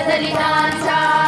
जगदलितांचा